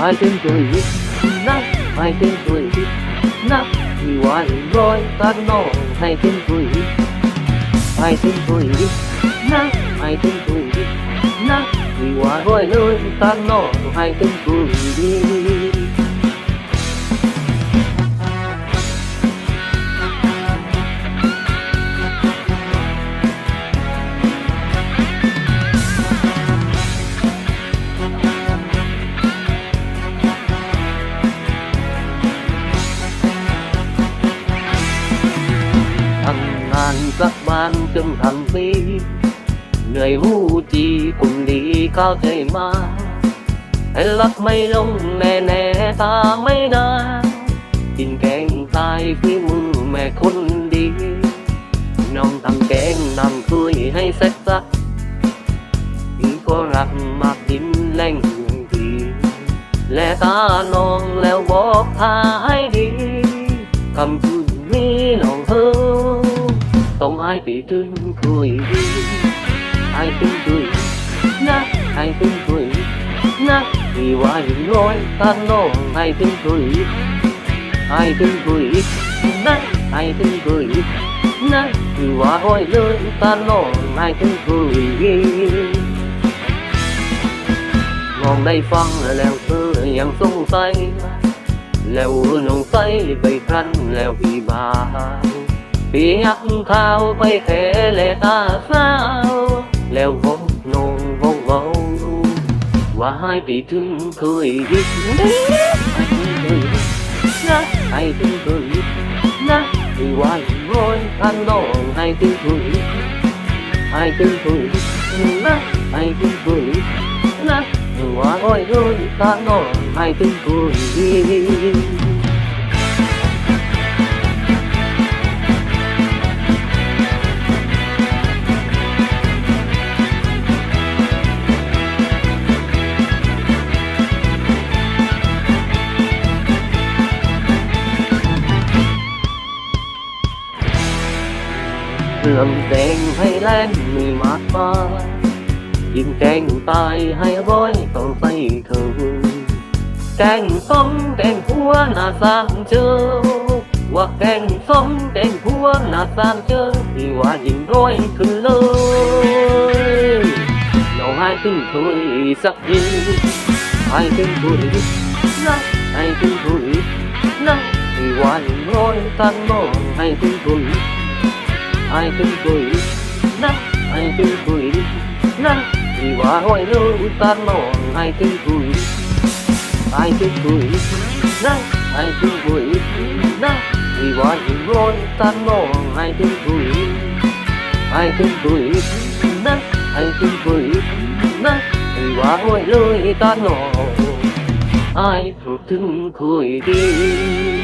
hai tên tuổi nát hai tên tuổi nát vì hoa hình roi tan nọ hai tên tuổi hai tên tuổi nát hai tên tuổi nát vì hoa roi lơi tan nọ hai tên tuổi ทำงานสักบ้านจนทำปีเหนื่อยหูจีคนดีเข้าใจมาให้รักไม่ลงแน่แน่ตาไม่นานกินแกงตายฝีมือแม่คนดีน้องทำแกงนำคุยให้เสร็จสักถึงก็รักมากกินแรงดีและตาน้องแล้วบอกทาให้ดีคำพูดนี้น้อง เธอต้องให้ไปถึงคุยดีให้ถึงคุยนะให้ถึงคุยนะที่ว่าอยู่ร้อยตาน้องให้ถึงคุยให้ถึงคุยนะให้ถึงคุยนะที่ว่าห้อยเลยตาน้องให้ถึงคุยมองได้ฟังแล้วเธอยังสงสัยแล้วน้องใสไปครั้นแล้วพี่บา พี่ยักข้าวไปแค่และตาสาวแล้วพบน้องพบเบาว่าให้ไปถึงเคยยิกให้ถึง รื่องแดงให้แล่นมีมากมายยิ่งแกงตายให้ร้อยต้องใส่เธอแกงส้มแกงพัวหน้าสามเจอว่าแกงส้มแกงพัวหน้าสามเจอที่ว่ายิ่งร้อยขึ้นเลยเราให้ถึงถุยสักทีให้ถึงถุยนะให้ถึงถุยนะที่ว่ายิ่งร้อยตั้งมองให้ถึงถุย ให้ถึงถุยนะให้ถึงถุย na thì qua hỏi lưu tan mòn hai tiếng tuổi hai tiếng tuổi na hai tiếng tuổi na thì qua những lối tan mòn hai tiếng tuổi hai tiếng tuổi na hai tiếng tuổi na thì qua hỏi lưu tan mòn hai thuộc tiếng tuổi đi